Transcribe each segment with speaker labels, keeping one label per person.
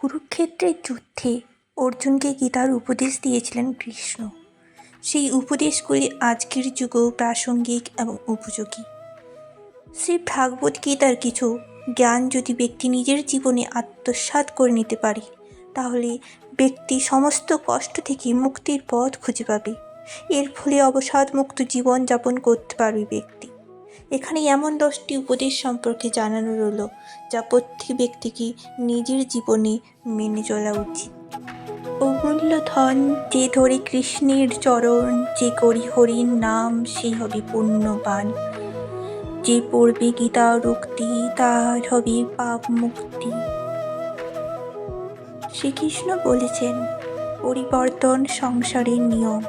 Speaker 1: কুরুক্ষেত্রের যুদ্ধে অর্জুনকে গীতার উপদেশ দিয়েছিলেন কৃষ্ণ? সেই উপদেশগুলি আজকের যুগেও প্রাসঙ্গিক এবং উপযোগী। শ্রী ভাগবত গীতার কিছু জ্ঞান যদি ব্যক্তি নিজের জীবনে আত্মসাৎ করে নিতে পারে, তাহলে ব্যক্তি সমস্ত কষ্ট থেকে মুক্তির পথ খুঁজে পাবে। এর ফলে অবসাদমুক্ত জীবন যাপন করতে পারবে ব্যক্তি। এখানে এমন দশটি উপদেশ সম্পর্কে জানানো রইল, যা প্রত্যেক ব্যক্তিকে নিজের জীবনে মেনে চলা উচিত। অমূল্য ধন যে ধরে কৃষ্ণের চরণ, যে করি হরির নাম, সেই হবে পুণ্যবান। যে পড়বে গীতা উক্তি, তার হবে পাপ মুক্তি। শ্রীকৃষ্ণ বলেছেন, পরিবর্তন সংসারের নিয়ম।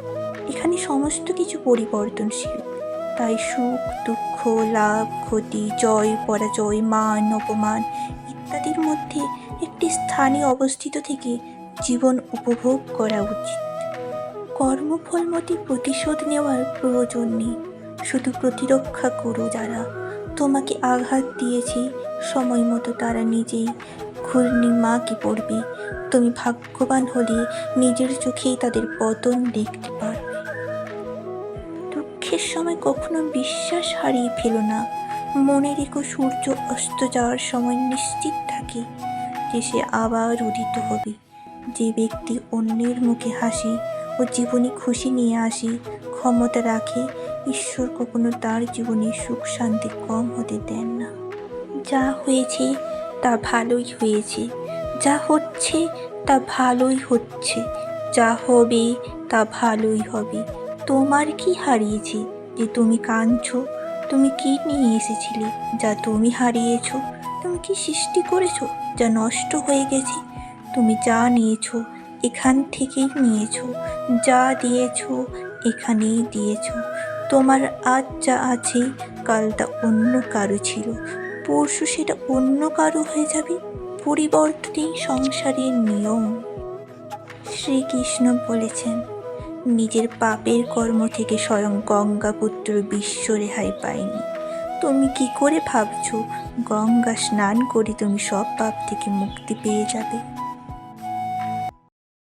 Speaker 1: এখানে সমস্ত কিছু পরিবর্তনশীল। তাই সুখ, দুঃখ, লাভ, ক্ষতি, জয়, পরাজয়, মান, অপমান ইত্যাদির মধ্যে একটি স্থানে অবস্থিত থেকে জীবন উপভোগ করা উচিত। কর্মফলমতি প্রতিশোধ নেওয়ার প্রয়োজন নেই। শুধু প্রতিরক্ষা করো যারা তোমাকে আঘাত দিয়েছে, সময় মতো তারা নিজেই ঘূর্ণি মাকে পড়বে। তুমি ভাগ্যবান হলে নিজের চোখেই তাদের পতন দেখতে পারবে। দুঃখের সময় কখনো বিশ্বাস হারিয়ে ফেলো না। মনে রেখো সূর্য অস্ত যাওয়ার সময় নিশ্চিত থাকে যে সে আবার উদিত হবে। যে ব্যক্তি অন্যের মুখে হাসি ও জীবনে খুশি নিয়ে আসি, ক্ষমতা রাখে, ঈশ্বর কখনো তার জীবনে সুখ শান্তি কম হতে দেন না। যা হয়েছে তা ভালোই হয়েছে, যা হচ্ছে তা ভালোই হচ্ছে, যা হবে তা ভালোই হবে। তোমার কি হারিয়েছি যে তুমি কাঁদছো? তুমি কি নিয়ে এসেছিলে যা তুমি হারিয়েছ? তুমি কি সৃষ্টি করেছ যা নষ্ট হয়ে গেছে? তুমি যা নিয়েছো এখান থেকেই নিয়েছ। যা দিয়েছ এখানেই দিয়েছ। তোমার আজ যা আছে কাল তা অন্য কারও ছিল। পরশু সেটা অন্য কারও হয়ে যাবে। পরিবর্তনেই সংসারের নিয়ম। শ্রীকৃষ্ণ বলেছেন নিজের পাপের কর্ম থেকে স্বয়ং গঙ্গাপুত্র বিশ্ব রেহাই পায়নি। তুমি কি করে ভাবছ, গঙ্গা স্নান করে তুমি সব পাপ থেকে মুক্তি পেয়ে যাবে?